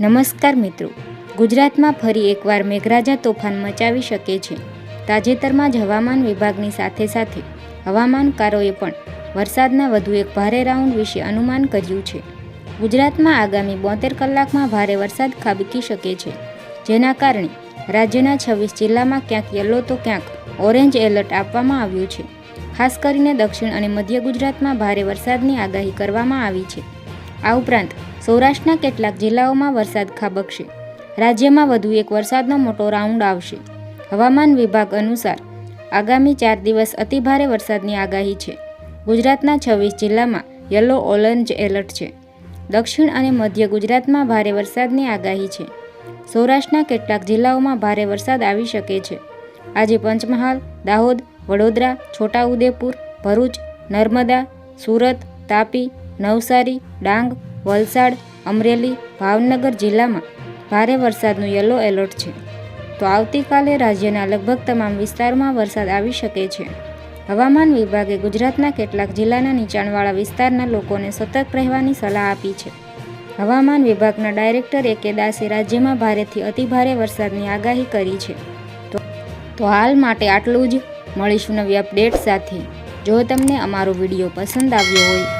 નમસ્કાર મિત્રો. ગુજરાતમાં ફરી એકવાર મેઘરાજા તોફાન મચાવી શકે છે. તાજેતરમાં જ હવામાન વિભાગની સાથે સાથે હવામાનકારોએ પણ વરસાદના વધુ એક ભારે રાઉન્ડ વિશે અનુમાન કર્યું છે. ગુજરાતમાં આગામી બોતેર કલાકમાં ભારે વરસાદ ખાબકી શકે છે. જેના કારણે રાજ્યના છવ્વીસ જિલ્લામાં ક્યાંક યલો તો ક્યાંક ઓરેન્જ એલર્ટ આપવામાં આવ્યું છે. ખાસ કરીને દક્ષિણ અને મધ્ય ગુજરાતમાં ભારે વરસાદની આગાહી કરવામાં આવી છે. આ ઉપરાંત સૌરાષ્ટ્રના કેટલાક જિલ્લાઓમાં વરસાદ ખાબકશે. રાજ્યમાં વધુ એક વરસાદનો મોટો રાઉન્ડ આવશે. હવામાન વિભાગ અનુસાર, આગામી ચાર દિવસ અતિભારે વરસાદની આગાહી છે. ગુજરાતના છવ્વીસ જિલ્લામાં યલો ઓરેન્જ એલર્ટ છે. દક્ષિણ અને મધ્ય ગુજરાતમાં ભારે વરસાદની આગાહી છે. સૌરાષ્ટ્રના કેટલાક જિલ્લાઓમાં ભારે વરસાદ આવી શકે છે. આજે પંચમહાલ, દાહોદ, વડોદરા, છોટાઉદેપુર, ભરૂચ, નર્મદા, સુરત, તાપી, નવસારી, ડાંગ વલસાડ, અમરેલી, ભાવનગર જિલ્લામાં ભારે વરસાદનું યલો એલર્ટ છે. તો આવતીકાલે રાજ્યના લગભગ તમામ વિસ્તારોમાં વરસાદ આવી શકે છે. હવામાન વિભાગે ગુજરાતના કેટલાક જિલ્લાના નીચાણવાળા વિસ્તારના લોકોને સતર્ક રહેવાની સલાહ આપી છે. હવામાન વિભાગના ડાયરેક્ટર એ કે દાસે રાજ્યમાં ભારેથી અતિભારે વરસાદની આગાહી કરી છે. તો તો હાલ માટે આટલું જ. મળીશું નવી અપડેટ સાથે. જો તમને અમારો વીડિયો પસંદ આવ્યો હોય